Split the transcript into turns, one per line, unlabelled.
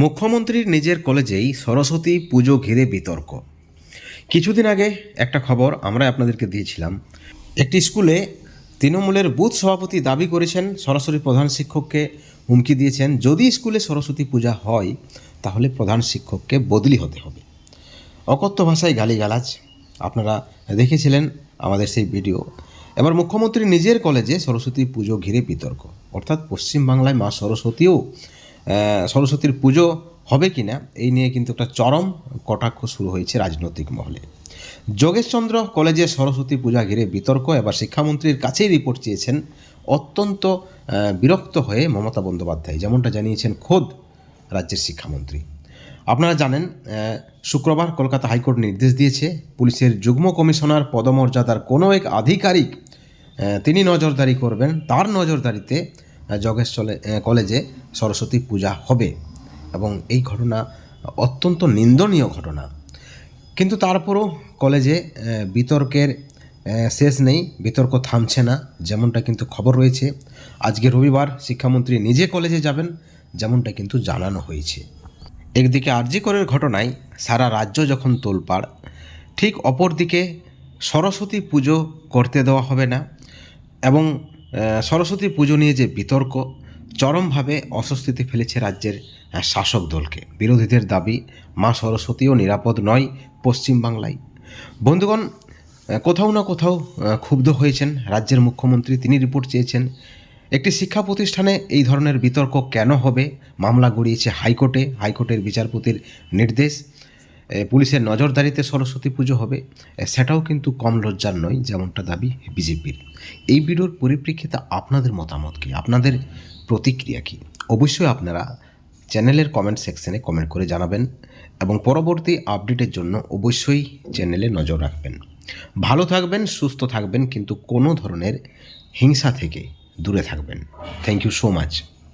মুখ্যমন্ত্রীর নিজের কলেজেই সরস্বতী পুজো ঘিরে বিতর্ক। কিছুদিন আগে একটা খবর আমরা আপনাদেরকে দিয়েছিলাম। একটি স্কুলে তৃণমূলের বুথ সভাপতি দাবি করেছেন সরাসরি প্রধান শিক্ষককে হুমকি দিয়েছেন, যদি স্কুলে সরস্বতী পূজা হয়, তাহলে প্রধান শিক্ষককে বদলি হতে হবে। অকথ্য ভাষায় গালিগালাজ, আপনারা দেখেছিলেন আমাদের সেই ভিডিও। এবার মুখ্যমন্ত্রী নিজের কলেজে সরস্বতী পুজো ঘিরে বিতর্ক, অর্থাৎ পশ্চিমবাংলায় মা সরস্বতীও সরস্বতীর পুজো হবে কি না এই নিয়ে কিন্তু একটা চরম কটাক্ষ শুরু হয়েছে রাজনৈতিক মহলে। যোগেশচন্দ্র কলেজে সরস্বতী পূজা ঘিরে বিতর্ক, এবার শিক্ষামন্ত্রীর কাছেই রিপোর্ট চেয়েছেন অত্যন্ত বিরক্ত হয়ে মমতা বন্দ্যোপাধ্যায়, যেমনটা জানিয়েছেন খোদ রাজ্যের শিক্ষামন্ত্রী। আপনারা জানেন শুক্রবার কলকাতা হাইকোর্ট নির্দেশ দিয়েছে, পুলিশের যুগ্ম কমিশনার পদমর্যাদার কোনো এক আধিকারিক তিনি নজরদারি করবেন, তার নজরদারিতে চলে কলেজে সরস্বতী পূজা হবে। এবং এই ঘটনা অত্যন্ত নিন্দনীয় ঘটনা। কিন্তু তারপরও কলেজে বিতর্কের শেষ নেই, বিতর্ক থামছে না, যেমনটা কিন্তু খবর রয়েছে। আজকে রবিবার শিক্ষামন্ত্রী নিজে কলেজে যাবেন, যেমনটা কিন্তু জানানো হয়েছে। একদিকে আরজিকরের ঘটনায় সারা রাজ্য যখন তোলপাড়, ঠিক অপরদিকে সরস্বতী পুজো করতে দেওয়া হবে না। এবং সরস্বতী পুজো নিয়ে যে বিতর্ক, চরমভাবে অস্বস্তিতে ফেলেছে রাজ্যের শাসক দলকে। বিরোধীদের দাবি, মা সরস্বতীও নিরাপদ নয় পশ্চিমবাংলায় বন্ধুগণ কোথাও না কোথাও ক্ষুব্ধ হয়েছেন রাজ্যের মুখ্যমন্ত্রী। তিনি রিপোর্ট চেয়েছেন, একটি শিক্ষা প্রতিষ্ঠানে এই ধরনের বিতর্ক কেন হবে? মামলা গড়িয়েছে হাইকোর্টে। হাইকোর্টের বিচারপতির নির্দেশ। পুলিশের নজরদারিতে সরস্বতী পুজো হবে। সেটাও কিন্তু কম লজ্জার নয়, যেমনটা দাবি বিজেপির। এই ভিডিওর পরিপ্রেক্ষিতে আপনাদের মতামত কী? আপনাদের প্রতিক্রিয়া কী? অবশ্যই আপনারা চ্যানেলের কমেন্ট সেকশনে কমেন্ট করে জানাবেন এবং পরবর্তী আপডেটের জন্য অবশ্যই চ্যানেলে নজর রাখবেন। ভালো থাকবেন, সুস্থ থাকবেন, কিন্তু কোনো ধরনের হিংসা থেকে দূরে থাকবেন। Thank you so much